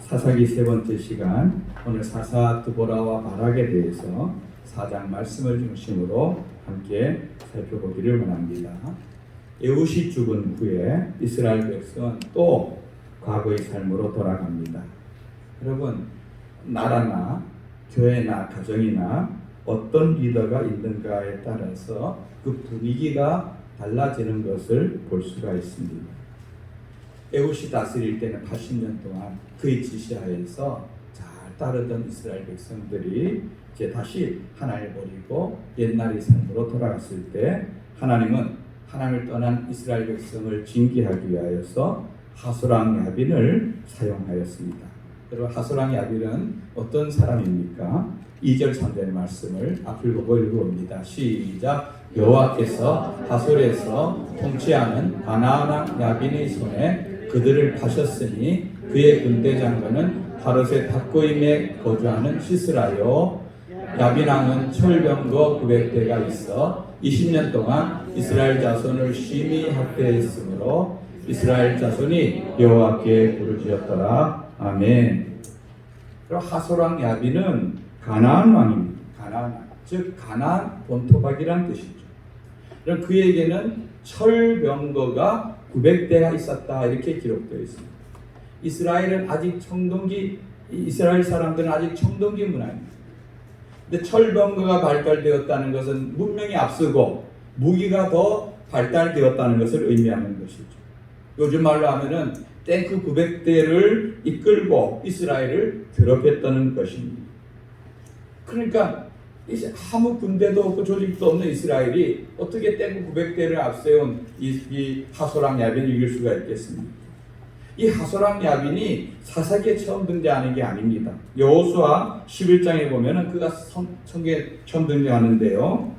사사기 세 번째 시간 오늘 사사 드보라와 바락에 대해서 사장 말씀을 중심으로 함께 살펴보기를 원합니다. 에웃이 죽은 후에 이스라엘 백성은 또 과거의 삶으로 돌아갑니다. 여러분 나라나 교회나 가정이나 어떤 리더가 있는가에 따라서 그 분위기가 달라지는 것을 볼 수가 있습니다. 에웃이 다스릴 때는 80년 동안 그의 지시하에서 잘 따르던 이스라엘 백성들이 이제 다시 하나님을 버리고 옛날의 삶으로 돌아갔을 때 하나님은 하나님을 떠난 이스라엘 백성을 징계하기 위하여서 하소랑 야빈을 사용하였습니다. 여러분 하소랑 야빈은 어떤 사람입니까? 2절 3절의 말씀을 앞을 보고 읽어봅니다. 시작 여호와께서 하솔에서 통치하는 바나나 야빈의 손에 그들을 파셨으니 그의 군대 장관은 바롯의 탁고임에 거주하는 시스라요 야빈왕은 철병거 900대가 있어 20년 동안 이스라엘 자손을 심히 학대했으므로 이스라엘 자손이 여호와께 부르짖었더라 아멘. 그럼 하소랑 야빈은 가나안 왕입니다. 가나안 왕. 즉 가나안 본토박이란 뜻이죠. 그럼 그에게는 철병거가 900대가 있었다 이렇게 기록되어 있습니다. 이스라엘은 아직 청동기 이스라엘 사람들은 아직 청동기 문화입니다. 근데 철병거가 발달되었다는 것은 문명이 앞서고 무기가 더 발달되었다는 것을 의미하는 것이죠. 요즘 말로 하면은 탱크 900대를 이끌고 이스라엘을 괴롭혔다는 것입니다. 그러니까 이제 아무 군대도 없고 조직도 없는 이스라엘이 어떻게 탱크 900대를 앞세운 이, 이 하소랑 야빈을 이길 수가 있겠습니까? 이 하소랑 야빈이 사사기에 처음 등장하는 게 아닙니다. 여호수아 11장에 보면은 그가 성, 성경에 처음 등장하는데요.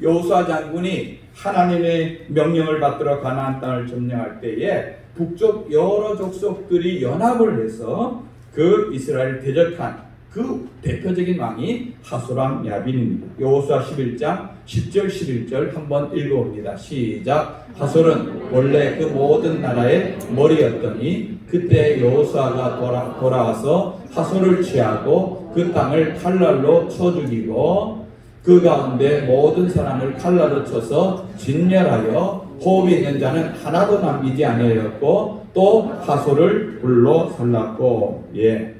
여호수아 장군이 하나님의 명령을 받들어 가나안 땅을 점령할 때에 북쪽 여러 족속들이 연합을 해서 그 이스라엘을 대적한 그 대표적인 왕이 하소람 야빈입니다. 여호수아 11장 10절 11절 한번 읽어봅니다. 시작. 하솔은 원래 그 모든 나라의 머리였더니 그때 여호수아가 돌아, 돌아와서 하솔을 취하고 그 땅을 칼날로 쳐 죽이고 그 가운데 모든 사람을 칼날로 쳐서 진멸하여 호흡이 있는 자는 하나도 남기지 아니하였고 또 하솔을 불로 살랐고 예.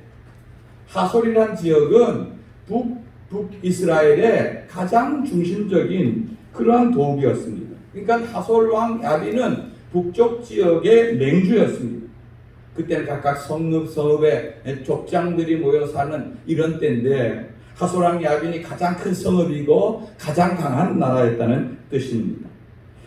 하솔이란 지역은 북, 북이스라엘의 가장 중심적인 그러한 도읍이었습니다. 그러니까 하솔 왕 야비는 북쪽 지역의 맹주였습니다. 그때는 각각 성읍, 성읍에 족장들이 모여 사는 이런 때인데 하솔왕 야빈이 가장 큰 성읍이고 가장 강한 나라였다는 뜻입니다.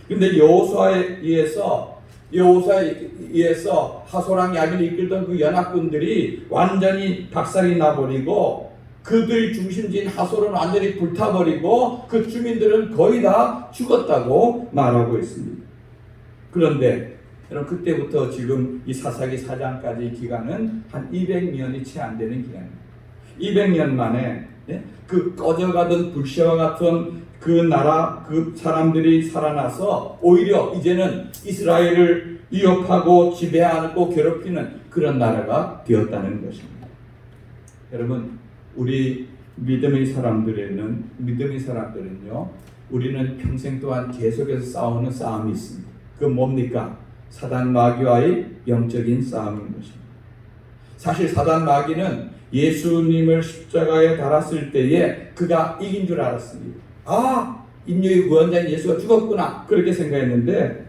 근데 여호수아에 의해서 의해서 하솔왕 야빈이 이끌던 그 연합군들이 완전히 박살이 나버리고 그들 중심지인 하솔은 완전히 불타버리고 그 주민들은 거의 다 죽었다고 말하고 있습니다. 그런데 여러분 그때부터 지금 이 사사기 4장까지 기간은 한 200년이 채 안 되는 기간입니다. 200년 만에 예? 그 꺼져가던 불씨와 같은 그 나라 그 사람들이 살아나서 오히려 이제는 이스라엘을 위협하고 지배하고 괴롭히는 그런 나라가 되었다는 것입니다. 여러분 우리 믿음의 사람들에는 믿음의 사람들은요 우리는 평생 동안 계속해서 싸우는 싸움이 있습니다. 그 뭡니까? 사단 마귀와의 영적인 싸움인 것입니다. 사실 사단 마귀는 예수님을 십자가에 달았을 때에 그가 이긴 줄 알았습니다. 아, 인류의 구원자인 예수가 죽었구나. 그렇게 생각했는데,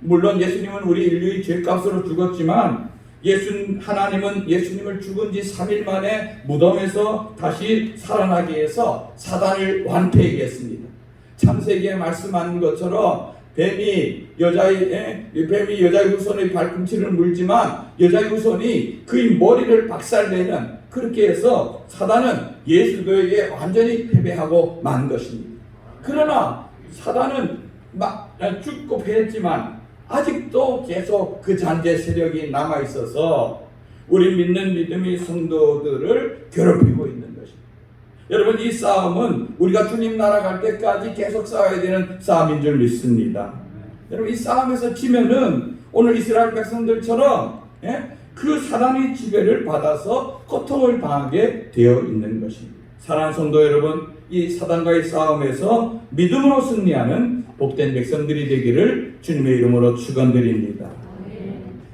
물론 예수님은 우리 인류의 죄값으로 죽었지만, 예수, 하나님은 예수님을 죽은 지 3일 만에 무덤에서 다시 살아나게 해서 사단을 완패하게 했습니다. 창세기에 말씀한 것처럼 뱀이 여자의 에? 뱀이 여자의 후손의 발꿈치를 물지만 여자의 후손이 그의 머리를 박살내는 그렇게 해서 사단은 예수도에게 완전히 패배하고 만 것입니다. 그러나 사단은 막 죽고 패했지만 아직도 계속 그 잔재 세력이 남아 있어서 우리 믿는 믿음의 성도들을 괴롭히고 있는 것입니다. 여러분 이 싸움은 우리가 주님 나라 갈 때까지 계속 싸워야 되는 싸움인 줄 믿습니다. 여러분 이 싸움에서 지면은 오늘 이스라엘 백성들처럼 예? 그 사단의 지배를 받아서 고통을 당하게 되어 있는 것입니다. 사랑하는 성도 여러분, 이 사단과의 싸움에서 믿음으로 승리하는 복된 백성들이 되기를 주님의 이름으로 축원드립니다.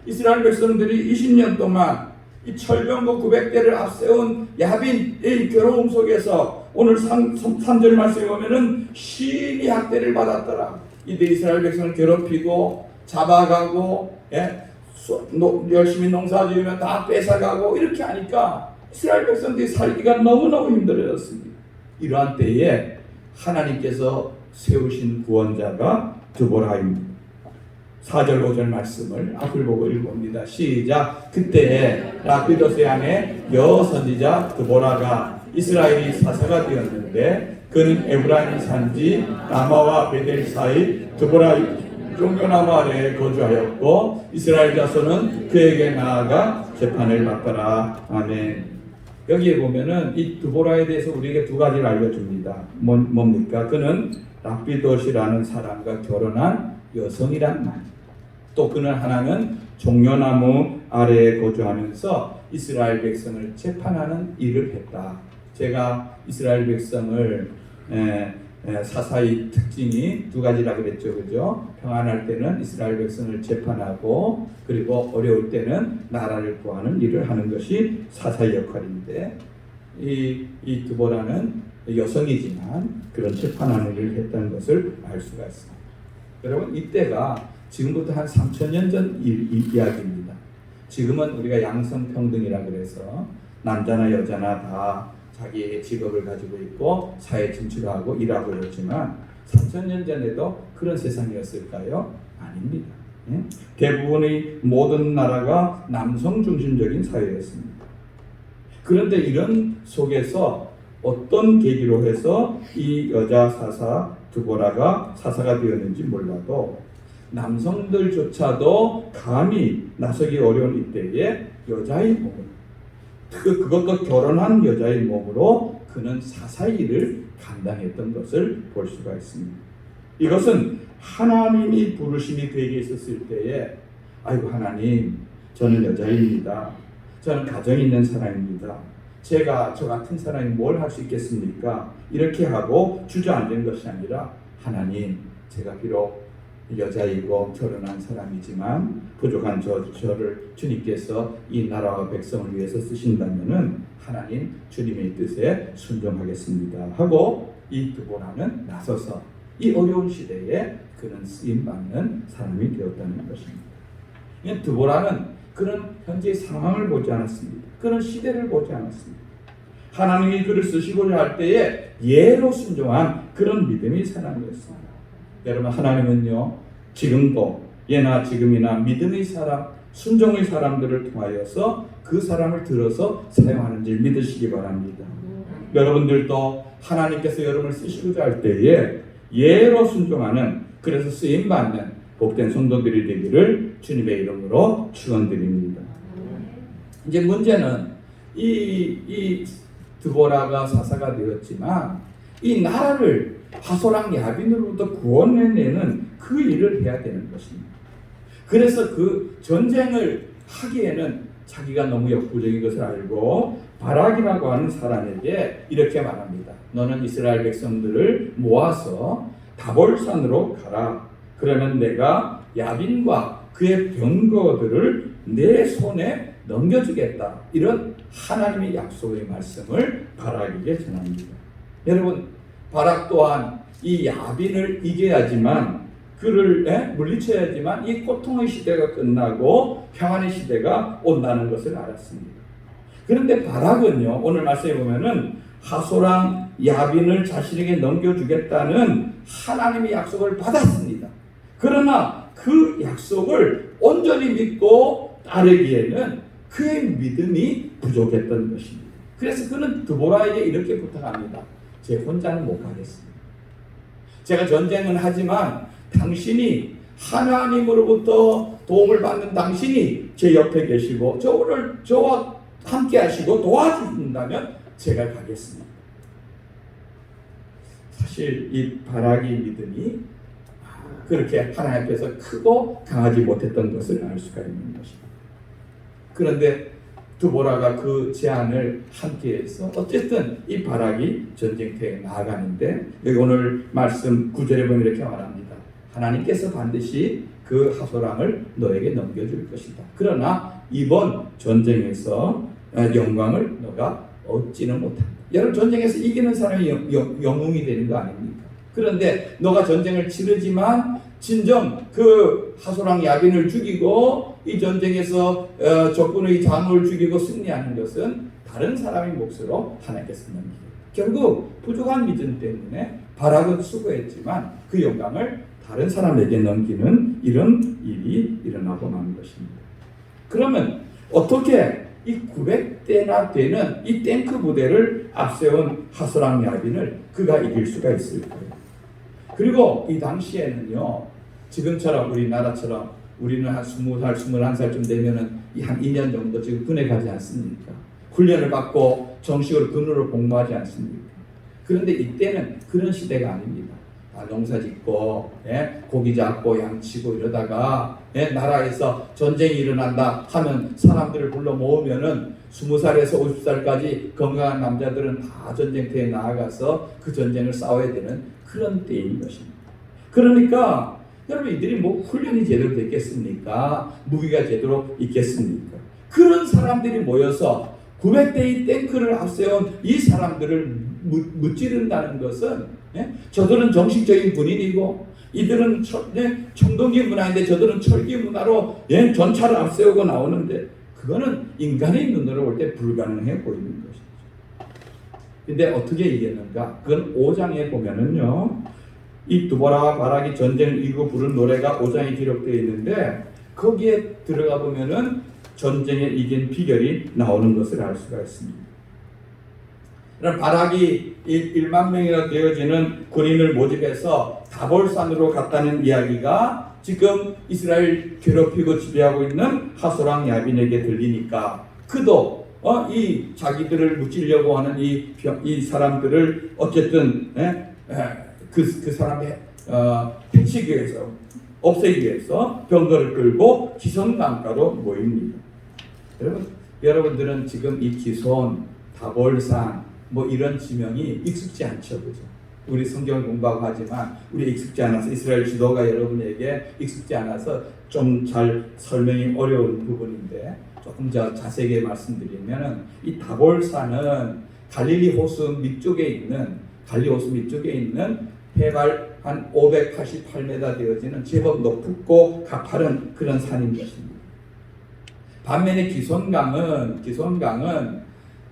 이스라엘 백성들이 20년 동안 이 철병거 900대를 앞세운 야빈의 괴로움 속에서 오늘 3, 3절 말씀에 보면은 심히 학대를 받았더라. 이들 이스라엘 백성을 괴롭히고 잡아가고 예? 수- 노- 열심히 농사 지으면 다 뺏어가고 이렇게 하니까 이스라엘 백성들이 살기가 너무너무 힘들어졌습니다. 이러한 때에 하나님께서 세우신 구원자가 드보라입니다. 4절 5절 말씀을 앞을 보고 읽어봅니다. 시작. 그때 라피도스 안에 여선지자 드보라가 이스라엘이 사사가 되었는데 그는 에브라임 산지 라마와 베델 사이 드보라 종교나무 아래에 거주하였고 이스라엘 자손은 그에게 나아가 재판을 받더라. 아멘. 여기에 보면은 이 드보라에 대해서 우리에게 두 가지를 알려줍니다. 뭐, 뭡니까? 그는 랍비도시라는 사람과 결혼한 여성이란 말. 또 그는 하나는 종려나무 아래에 거주하면서 이스라엘 백성을 재판하는 일을 했다. 제가 이스라엘 백성을 에, 에, 사사의 특징이 두 가지라 그랬죠, 그죠? 평안할 때는 이스라엘 백성을 재판하고 그리고 어려울 때는 나라를 구하는 일을 하는 것이 사사의 역할인데 이, 이 드보라는 여성이지만 그런 재판하는 일을 했다는 것을 알 수가 있습니다. 여러분 이때가 지금부터 한 3천 년전 이야기입니다. 지금은 우리가 양성평등이라 그래서 남자나 여자나 다 자기의 직업을 가지고 있고 사회 진출하고 일하고 이렇지만 3천 년 전에도 그런 세상이었을까요? 아닙니다. 예? 대부분의 모든 나라가 남성 중심적인 사회였습니다. 그런데 이런 속에서 어떤 계기로 해서 이 여자 사사 두보라가 사사가 되었는지 몰라도 남성들조차도 감히 나서기 어려운 이때에 여자의 몸을 그, 그것도 결혼한 여자의 몸으로 그는 사사의 일을 감당했던 것을 볼 수가 있습니다. 이것은 하나님이 부르심이 그에게 있었을 때에 아이고 하나님 저는 여자입니다. 저는 가정이 있는 사람입니다. 제가 저 같은 사람이 뭘 할 수 있겠습니까? 이렇게 하고 주저앉은 것이 아니라 하나님 제가 비록 여자이고 결혼한 사람이지만 부족한 저, 저를 주님께서 이 나라와 백성을 위해서 쓰신다면은 하나님 주님의 뜻에 순종하겠습니다 하고 이 드보라는 나서서 이 어려운 시대에 그는 쓰임 받는 사람이 되었다는 것입니다. 이 드보라는 그런 현재 상황을 보지 않았습니다. 그런 시대를 보지 않았습니다. 하나님이 그를 쓰시고자 할 때에 예로 순종한 그런 믿음이 사람이었습니다. 여러분 하나님은요 지금도 예나 지금이나 믿음의 사람 순종의 사람들을 통하여서 그 사람을 들어서 사용하는 줄 믿으시기 바랍니다. 여러분들도 하나님께서 여러분을 쓰시고자 할 때에 예로 순종하는 그래서 쓰임 받는 복된 성도들이 되기를 주님의 이름으로 축원드립니다. 이제 문제는 이, 이 드보라가 사사가 되었지만 이 나라를 하소랑 야빈으로부터 구원해내는 그 일을 해야 되는 것입니다. 그래서 그 전쟁을 하기에는 자기가 너무 역부족인 것을 알고 바락이라고 하는 사람에게 이렇게 말합니다. 너는 이스라엘 백성들을 모아서 다볼산으로 가라. 그러면 내가 야빈과 그의 병거들을 내 손에 넘겨주겠다. 이런 하나님의 약속의 말씀을 바락에게 전합니다. 여러분, 바락 또한 이 야빈을 이겨야지만 그를 에? 물리쳐야지만 이 고통의 시대가 끝나고 평안의 시대가 온다는 것을 알았습니다. 그런데 바락은요 오늘 말씀에 보면은 하소랑 야빈을 자신에게 넘겨주겠다는 하나님의 약속을 받았습니다. 그러나 그 약속을 온전히 믿고 따르기에는 그의 믿음이 부족했던 것입니다. 그래서 그는 드보라에게 이렇게 부탁합니다. 제 혼자는 못 가겠습니다. 제가 전쟁은 하지만 당신이 하나님으로부터 도움을 받는 당신이 제 옆에 계시고 저를 저와 함께 하시고 도와주신다면 제가 가겠습니다. 사실 이 바라기 믿음이 그렇게 하나님 앞에서 크고 강하지 못했던 것을 알 수가 있는 것입니다. 그런데 두보라가 그 제안을 함께해서 어쨌든 이 바락이 전쟁터에 나아가는데 여기 오늘 말씀 구절에 보면 이렇게 말합니다. 하나님께서 반드시 그 하소랑을 너에게 넘겨줄 것이다. 그러나 이번 전쟁에서 어, 영광을 너가 얻지는 못한다. 여러분 전쟁에서 이기는 사람이 영, 영, 영웅이 되는 거 아닙니까? 그런데 너가 전쟁을 치르지만 진정 그 하소랑 야빈을 죽이고 이 전쟁에서 어, 적군의 장을 죽이고 승리하는 것은 다른 사람의 몫으로 하나님께서 넘기고 결국 부족한 믿음 때문에 바락은 수고했지만 그 영광을 다른 사람에게 넘기는 이런 일이 일어나고 만 것입니다. 그러면 어떻게 이 900대나 되는 이 탱크 부대를 앞세운 하소랑 야빈을 그가 이길 수가 있을까요? 그리고 이 당시에는요, 지금처럼 우리나라처럼 우리는 한 20살, 21살쯤 되면은 이한 2년 정도 지금 군에 가지 않습니까? 훈련을 받고 정식으로 군으로 복무하지 않습니까? 그런데 이때는 그런 시대가 아닙니다. 아, 농사 짓고, 예? 고기 잡고, 양치고 이러다가, 예? 나라에서 전쟁이 일어난다 하면 사람들을 불러 모으면은 20살에서 50살까지 건강한 남자들은 다 전쟁터에 나아가서 그 전쟁을 싸워야 되는 그런 때인 것입니다. 그러니까 여러분 이들이 뭐 훈련이 제대로 됐겠습니까? 무기가 제대로 있겠습니까? 그런 사람들이 모여서 900대의 탱크를 앞세운 이 사람들을 무, 무찌른다는 것은 예? 저들은 정식적인 군인이고 이들은 철, 예? 청동기 문화인데 저들은 철기 문화로 예? 전차를 앞세우고 나오는데 그거는 인간의 눈으로 볼 때 불가능해 보이는 것이죠. 근데 어떻게 이겼는가? 그건 5장에 보면은요. 이 두보라와 바락이 전쟁을 이기고 부른 노래가 5장에 기록되어 있는데 거기에 들어가 보면은 전쟁에 이긴 비결이 나오는 것을 알 수가 있습니다. 바락이 1만 명이나 되어지는 군인을 모집해서 다볼산으로 갔다는 이야기가 지금 이스라엘 괴롭히고 지배하고 있는 하소랑 야빈에게 들리니까 그도 어, 이 자기들을 무찌려고 하는 이, 병- 이 사람들을 어쨌든 예? 예, 그, 그 사람의 어, 해치기 위해서 없애기 위해서 병거를 끌고 기선강가로 모입니다. 여러분, 여러분들은 지금 이 기손, 다볼산 뭐 이런 지명이 익숙지 않죠, 그죠? 우리 성경을 공부하고 하지만 우리 익숙지 않아서 이스라엘 지도가 여러분에게 익숙지 않아서 좀 잘 설명이 어려운 부분인데 조금 더 자세하게 말씀드리면은 이 다볼산은 갈릴리 호수 밑쪽에 있는 갈릴리 호수 밑쪽에 있는 해발 한 588m 되어지는 제법 높고 가파른 그런 산인 것입니다. 반면에 기손강은 기손강은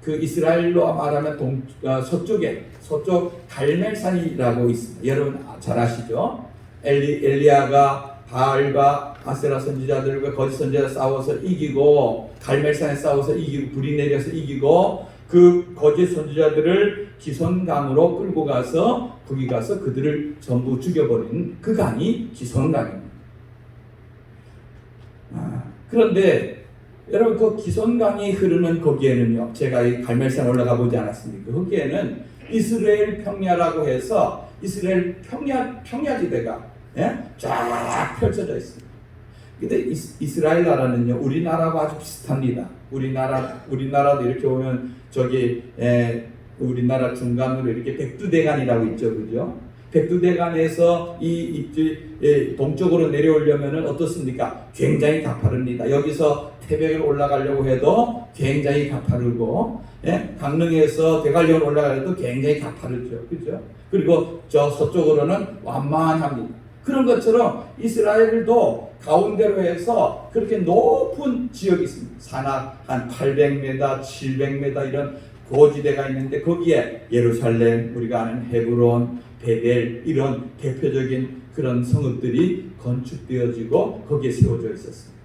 그 이스라엘로 말하면 동 어, 서쪽에 서쪽 갈멜산이라고 있습니다. 여러분 잘 아시죠? 엘리 엘리야가 바알과 아세라 선지자들과 거짓 선지자 싸워서 이기고 갈멜산에 싸워서 이기고 불이 내려서 이기고 그 거짓 선지자들을 기손강으로 끌고 가서 거기 가서 그들을 전부 죽여버린 그 강이 기손강입니다. 아, 그런데 여러분 그 기손강이 흐르는 거기에는요 제가 이 갈멜산 올라가 보지 않았습니까? 거기에는 이스라엘 평야라고 해서 이스라엘 평야 평야지대가 예? 쫙 펼쳐져 있습니다. 근데 이스, 이스라엘 나라는요 우리나라와 아주 비슷합니다. 우리나라 우리나라도 이렇게 보면 저기 에, 우리나라 중간으로 이렇게 백두대간이라고 있죠, 그죠? 백두대간에서 이 입지 예, 동쪽으로 내려오려면은 어떻습니까? 굉장히 가파릅니다. 여기서 태백으로 올라가려고 해도 굉장히 가파르고, 예? 강릉에서 대관령으로 올라가려도 굉장히 가파르죠, 그죠? 그리고 저 서쪽으로는 완만합니다. 그런 것처럼 이스라엘도 가운데로 해서 그렇게 높은 지역이 있습니다. 산악 한 800m, 700m 이런 고지대가 있는데 거기에 예루살렘, 우리가 아는 헤브론, 베델 이런 대표적인 그런 성읍들이 건축되어지고 거기에 세워져 있었습니다.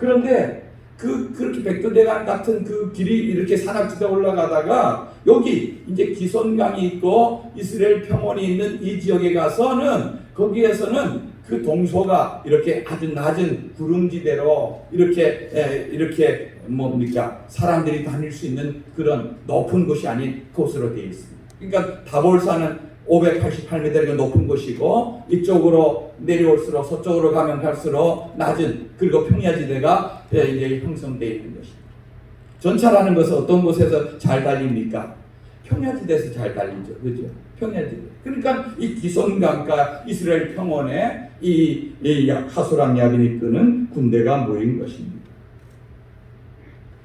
그런데 그 그렇게 백두대간 같은 그 길이 이렇게 산악지대 올라가다가 여기 이제 기손강이 있고 이스라엘 평원이 있는 이 지역에 가서는 거기에서는 그 동서가 이렇게 아주 낮은 구릉지대로 이렇게 에, 이렇게 뭡니까 사람들이 다닐 수 있는 그런 높은 곳이 아닌 곳으로 되어 있습니다. 그러니까 다볼산은 588m가 높은 곳이고 이쪽으로 내려올수록 서쪽으로 가면 갈수록 낮은 그리고 평야지대가 이제 형성되어 있는 것입니다. 전차라는 것은 어떤 곳에서 잘 달립니까? 평야지대에서 잘 달리죠. 그죠? 평야지대. 그러니까 이 기손강과 이스라엘 평원에 이, 이 하소랑 야빈이 이끄는 군대가 모인 것입니다.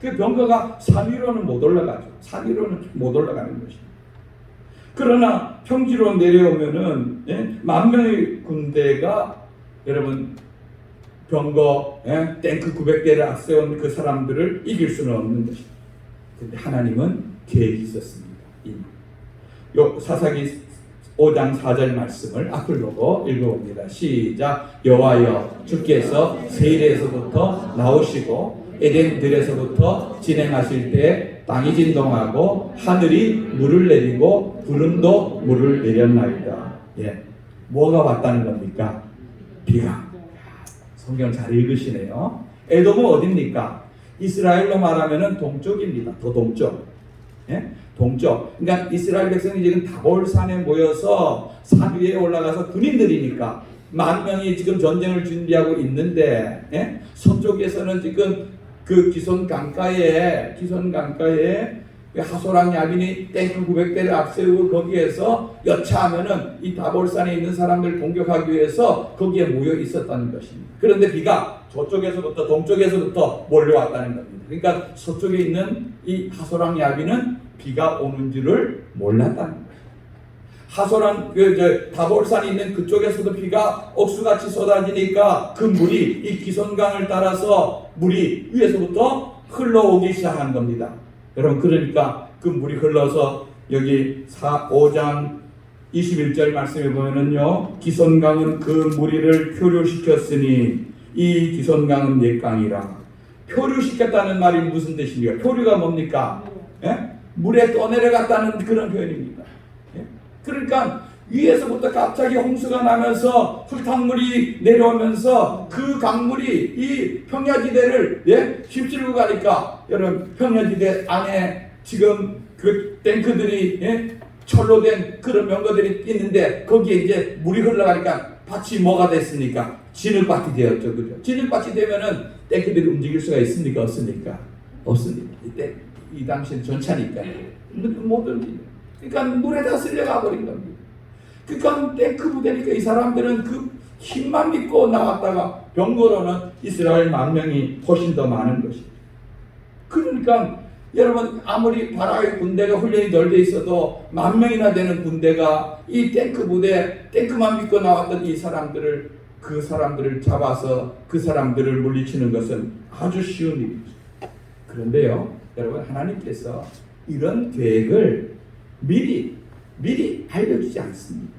그 병거가 산 위로는 못 올라가죠. 산 위로는 못 올라가는 것입니다. 그러나 평지로 내려오면은 예? 만 명의 군대가 여러분 병거 예? 탱크 900대를 앞세운 그 사람들을 이길 수는 없는 것입니다. 근데 하나님은 계획이 있었습니다. 이요 사사기 5장 4절 말씀을 앞을 보고 읽어봅니다. 시작. 여호와여 주께서 세일에서부터 나오시고 에덴 들에서부터 진행하실 때 땅이 진동하고 하늘이 물을 내리고 구름도 물을 내렸나이다. 예. 뭐가 왔다는 겁니까? 비가. 성경 잘 읽으시네요. 에돔은 어딥니까? 이스라엘로 말하면은 동쪽입니다. 더 동쪽. 예? 동쪽. 그러니까 이스라엘 백성이 지금 다볼산에 모여서 산 위에 올라가서 군인들이니까 만 명이 지금 전쟁을 준비하고 있는데 예? 서쪽에서는 지금 그 기손 강가에 기손 강가에 그 하소랑 야빈이 탱크 900대를 앞세우고 거기에서 여차하면은 이 다볼산에 있는 사람들 공격하기 위해서 거기에 모여 있었다는 것입니다. 그런데 비가 저쪽에서부터 동쪽에서부터 몰려왔다는 겁니다. 그러니까 서쪽에 있는 이 하소랑 야빈은 비가 오는 줄을 몰랐다는 거예요. 하소란 그저 다볼산이 있는 그쪽에서도 비가 억수같이 쏟아지니까 그 물이 이 기선강을 따라서 물이 위에서부터 흘러오기 시작한 겁니다. 여러분 그러니까 그 물이 흘러서 여기 4, 5장 21절 말씀에 보면은요 기선강은 그 무리를 표류시켰으니 이 기선강은 옛 강이라 표류시켰다는 말이 무슨 뜻입니까? 표류가 뭡니까? 예? 물에 떠내려갔다는 그런 표현입니다. 예? 그러니까 위에서부터 갑자기 홍수가 나면서 흙탕물이 내려오면서 그 강물이 이 평야지대를 예? 휩쓸고 가니까 여러분 평야지대 안에 지금 그 탱크들이 예? 철로 된 그런 명거들이 있는데 거기에 이제 물이 흘러가니까 밭이 뭐가 됐습니까? 진흙밭이 되었죠. 그죠? 진흙밭이 되면은 탱크들이 움직일 수가 있습니까? 없습니까? 없습니다. 이때 이 당시엔 전차니까 못 움직여. 그러니까 물에 다 쓸려가 버린 겁니다. 그러니까 탱크 부대니까 이 사람들은 그 힘만 믿고 나왔다가 병거로는 이스라엘 만 명이 훨씬 더 많은 것입니다. 그러니까 여러분 아무리 바라의 군대가 훈련이 덜 돼 있어도 만 명이나 되는 군대가 이 탱크 부대 탱크만 믿고 나왔던 이 사람들을 그 사람들을 잡아서 그 사람들을 물리치는 것은 아주 쉬운 일이죠. 그런데요, 여러분 하나님께서 이런 계획을 미리 미리 알려주지 않습니다.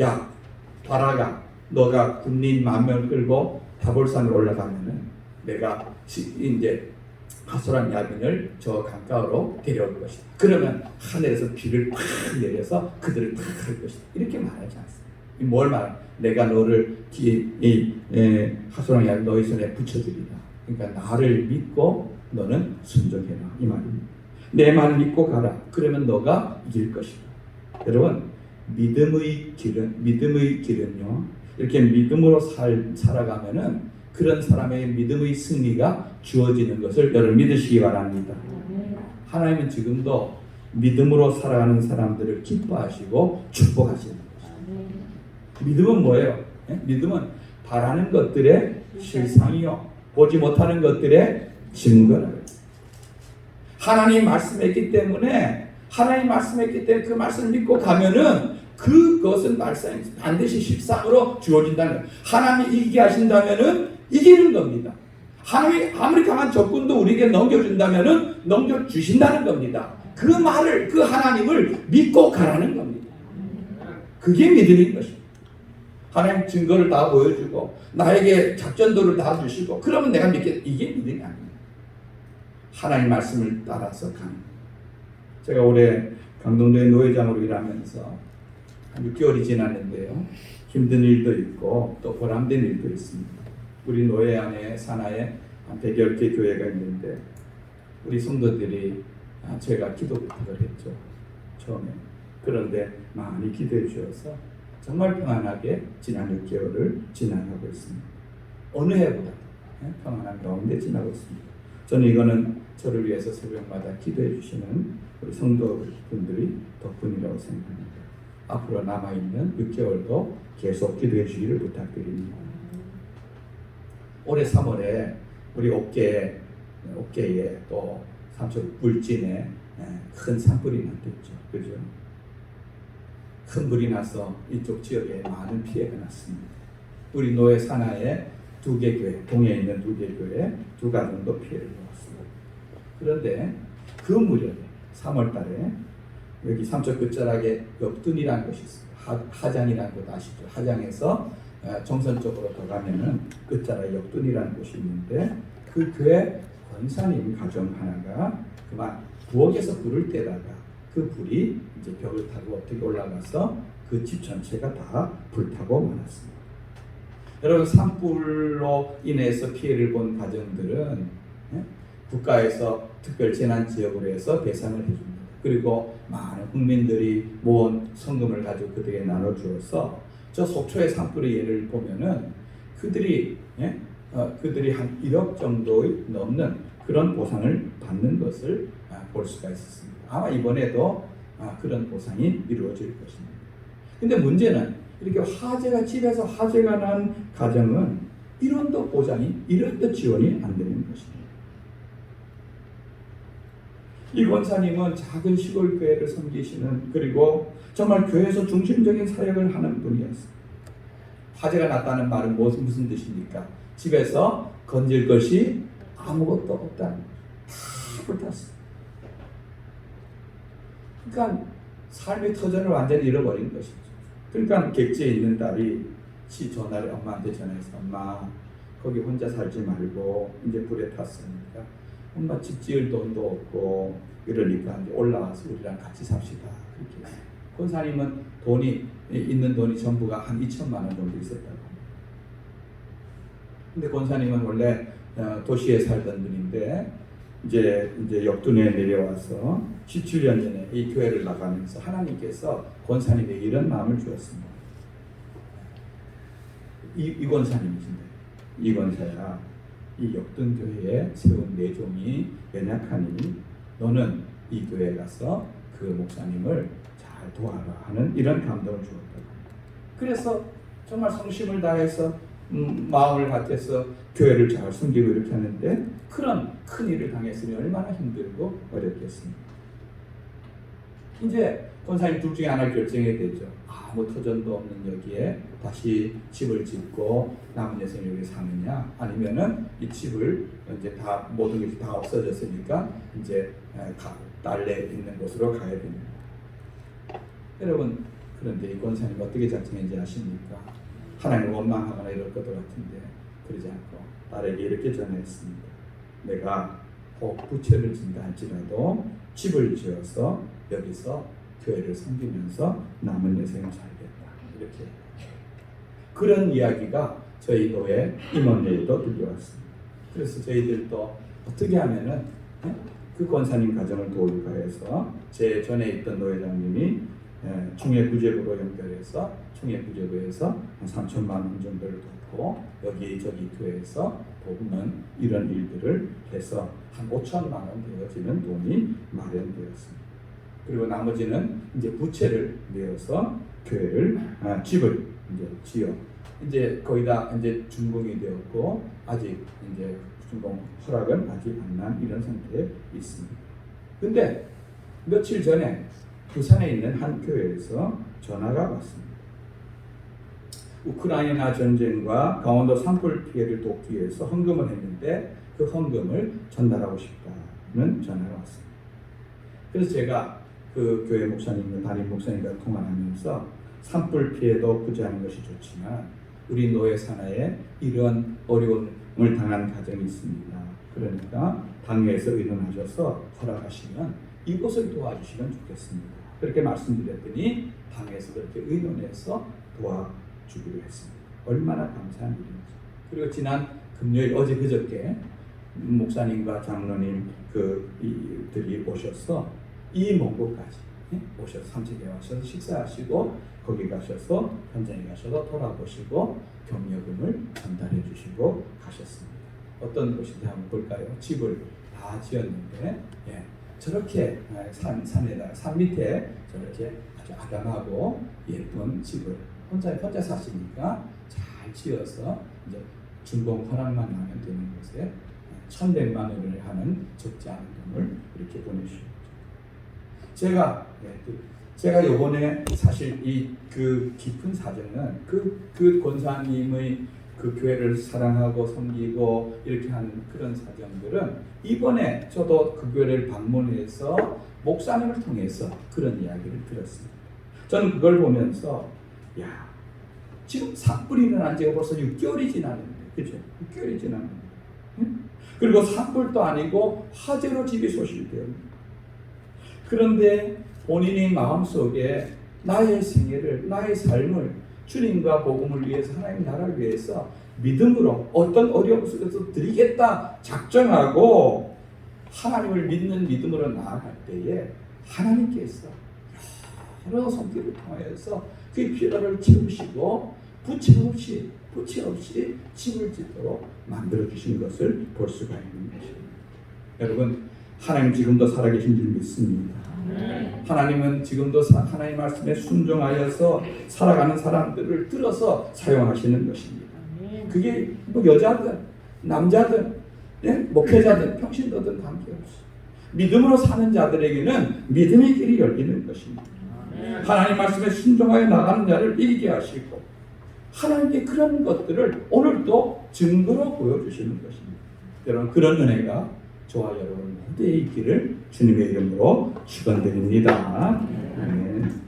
야, 바라가 너가 군인 만 명을 끌고 다볼산을 올라가면은 내가 지- 이제 하소란 야빈을 저 강가로 데려올 것이다. 그러면 하늘에서 비를 팍 내려서 그들을 팍 할 것이다. 이렇게 말하지 않습니다. 이뭘 말? 내가 너를 기, 이, 에, 하소란 야빈 너희 손에 붙여주리라. 그러니까 나를 믿고 너는 순종해라 이 말입니다. 내 말을 믿고 가라. 그러면 너가 이길 것이다. 여러분 믿음의 길은 믿음의 길은요 이렇게 믿음으로 살, 살아가면은 그런 사람의 믿음의 승리가 주어지는 것을 여러분 믿으시기 바랍니다. 하나님은 지금도 믿음으로 살아가는 사람들을 기뻐하시고 축복하시는 것입니다. 믿음은 뭐예요? 예? 믿음은 바라는 것들의 실상이요 보지 못하는 것들의 증거라. 하나님 말씀했기 때문에 하나님 말씀했기 때문에 그 말씀을 믿고 가면은 그것은 말씀 반드시 실상으로 주어진다는. 하나님이 이기게 하신다면은 이기는 겁니다. 하나님이 아무리 강한 적군도 우리에게 넘겨준다면은 넘겨주신다는 겁니다. 그 말을 그 하나님을 믿고 가라는 겁니다. 그게 믿음인 것입니다. 하나님 증거를 다 보여주고 나에게 작전도를 다 주시고 그러면 내가 믿게 이게 믿음이 아닙니다. 하나님 말씀을 따라서 가는. 제가 올해 강동도의 노회장으로 일하면서 한 6개월이 지났는데요. 힘든 일도 있고 또 보람된 일도 있습니다. 우리 노회 안에 산하에 한 100여 개 교회가 있는데 우리 성도들이 아, 제가 기도 부탁을 했죠. 처음에. 그런데 많이 기도해 주셔서 정말 평안하게 지난 6개월을 지나가고 있습니다. 어느 해보다 예, 평안한 가운데 지나고 있습니다. 저는 이거는 저를 위해서 새벽마다 기도해 주시는 우리 성도분들이 덕분이라고 생각합니다. 앞으로 남아있는 6개월도 계속 기도해 주기를 부탁드립니다. 올해 3월에 우리 옥계에, 옥계에 또 삼척 물진에 예, 큰 산불이 났겠죠. 그죠? 큰 불이 나서 이쪽 지역에 많은 피해가 났습니다. 우리 노예 산하에 두 개 교회, 동해에 있는 두 개 교회 두 가정도 피해를. 그런데 그 무렵에 3월 달에 여기 삼척 끝자락에 옆둔이라는 곳이 있습니다. 하, 하장이라는 곳 아시죠? 하장에서 어, 정선 쪽으로 더 가면은 끝자락에 옆둔이라는 곳이 있는데 그 교회 권사님 가정 하나가 그만 부엌에서 불을 떼다가 그 불이 이제 벽을 타고 어떻게 올라가서 그 집 전체가 다 불타고 말았습니다. 여러분 산불로 인해서 피해를 본 가정들은 예? 국가에서 특별 재난 지역으로 해서 배상을 해줍니다. 그리고 많은 국민들이 모은 성금을 가지고 그들에게 나눠주어서 저 속초의 산불의 예를 보면은 그들이 예? 어, 그들이 한 1억 정도의 넘는 그런 보상을 받는 것을 아, 볼 수가 있었습니다. 아마 이번에도 아, 그런 보상이 이루어질 것입니다. 근데 문제는 이렇게 화재가 집에서 화재가 난 가정은 1원도 보장이 1원도 지원이 안 되는 것입니다. 이 권사님은 작은 시골 교회를 섬기시는 그리고 정말 교회에서 중심적인 사역을 하는 분이었습니다. 화재가 났다는 말은 무슨 무슨 뜻입니까? 집에서 건질 것이 아무것도 거죠. 다 불탔어요. 그러니까 삶의 터전을 완전히 잃어버린 것이죠. 그러니까 객지에 있는 딸이 시 전화를 엄마한테 전해서 엄마 거기 혼자 살지 말고 이제 불에 탔으니까 엄 마집 지을 돈도 없고 이러니까 이제 올라와서 우리랑 같이 삽시다 그렇게. 권사님은 돈이 있는 돈이 전부가 한 2천만 원 정도 있었다고. 근데 권사님은 원래 어, 도시에 살던 분인데 이제 이제 역둔에 내려와서 17년 전에 이 교회를 나가면서 하나님께서 권사님에게 이런 마음을 주었습니다. 이, 이 권사님이신데 이 권사야 이 역둔 교회에 세운 내 종이 연약하니 너는 이 교회에 가서 그 목사님을 잘 도와라 하는 이런 감동을 합니다. 그래서 정말 성심을 다해서 음, 마음을 같아서 교회를 잘 섬기고 이렇게 하는데 그런 큰 일을 당했으니 얼마나 힘들고 어렵겠습니까? 이제 권사님 둘 중에 하나를 결정해야 되죠. 아무 터전도 없는 여기에 다시 집을 짓고 남은 여생을 여기 사느냐 아니면은 이 집을 이제 다 모든 것이 다 없어졌으니까 이제 가, 딸내 있는 곳으로 가야 됩니다. 여러분 그런데 이 권사님 어떻게 작정했는지 아십니까? 하나님을 원망하거나 이럴 것도 같은데 그러지 않고 딸에게 이렇게 전했습니다. 내가 혹 부채를 진다 할지라도 집을 지어서 여기서 교회를 섬기면서 남은 여생을 살겠다. 이렇게 그런 이야기가 저희 교회 임원회에도 들려왔습니다. 그래서 저희들도 어떻게 하면은 예? 그 권사님 가정을 도울까 해서 제 전에 있던 노회장님이 예, 총회부재부로 연결해서 총회부재부에서 한 3천만 원 정도를 돕고 여기 저기 교회에서 돕는 이런 일들을 해서 한 5천만 원 되어지는 돈이 마련되었습니다. 그리고 나머지는 이제 부채를 내어서 교회를 아, 집을 이제 지어 이제 거의 다 이제 준공이 되었고 아직 이제 준공 허락은 아직 안 난 이런 상태에 있습니다. 근데 며칠 전에 부산에 있는 한 교회에서 전화가 왔습니다. 우크라이나 전쟁과 강원도 산불 피해를 돕기 위해서 헌금을 했는데 그 헌금을 전달하고 싶다는 전화가 왔습니다. 그래서 제가 그 교회 목사님과 담임 목사님과 통화하면서 산불 피해도 구제하는 것이 좋지만 우리 노예 산하에 이런 어려움을 당한 가정이 있습니다. 그러니까 당회에서 의논하셔서 허락하시면 이곳을 도와주시면 좋겠습니다. 그렇게 말씀드렸더니 당에서 그렇게 의논해서 도와주기로 했습니다. 얼마나 감사한 일인지. 그리고 지난 금요일 어제 그저께 목사님과 장로님 그들이 오셔서 이 먼 곳까지 예? 오셔서 삼척에 와셔서 식사하시고 거기 가셔서 현장에 가셔서 돌아보시고 경력금을 전달해 주시고 가셨습니다. 어떤 곳인지 한번 볼까요? 집을 다 지었는데 예, 저렇게 예, 산 산에다 산 밑에 저렇게 아주 아담하고 예쁜 집을 혼자 혼자 사시니까 잘 지어서 이제 준공 허락만 나면 되는 곳에 천백만 원을 하는 적지 않은 돈을 이렇게 보내주셨죠. 제가 예, 그 제가 요번에 사실 이 그 깊은 사정은 그, 그 권사님의 그 교회를 사랑하고 섬기고 이렇게 하는 그런 사정들은 이번에 저도 그 교회를 방문해서 목사님을 통해서 그런 이야기를 들었습니다. 저는 그걸 보면서 야 지금 산불이 일어난 지가 벌써 6개월이 지났는데 그죠? 6개월이 지났는데 응? 그리고 산불도 아니고 화재로 집이 소실되었는데 그런데 본인이 마음속에 나의 생애를 나의 삶을 주님과 복음을 위해서 하나님 나라를 위해서 믿음으로 어떤 어려움 속에서 드리겠다 작정하고 하나님을 믿는 믿음으로 나아갈 때에 하나님께서 여러 손길을 통해서 그 필요를 채우시고 부채 없이 부채 없이 집을 짓도록 만들어 주신 것을 볼 수가 있는 것입니다. 여러분 하나님 지금도 살아계신 줄 믿습니다. 하나님은 지금도 사- 하나님 말씀에 순종하여서 살아가는 사람들을 들어서 사용하시는 것입니다. 그게 뭐 여자든 남자든 예? 목회자든 평신도든 관계없이 믿음으로 사는 자들에게는 믿음의 길이 열리는 것입니다. 하나님 말씀에 순종하여 나가는 자를 이기게 하시고 하나님께 그런 것들을 오늘도 증거로 보여주시는 것입니다. 여러분 그런 은혜가 저와 여러분 모두에 있기를 주님의 이름으로 축원드립니다. 아멘.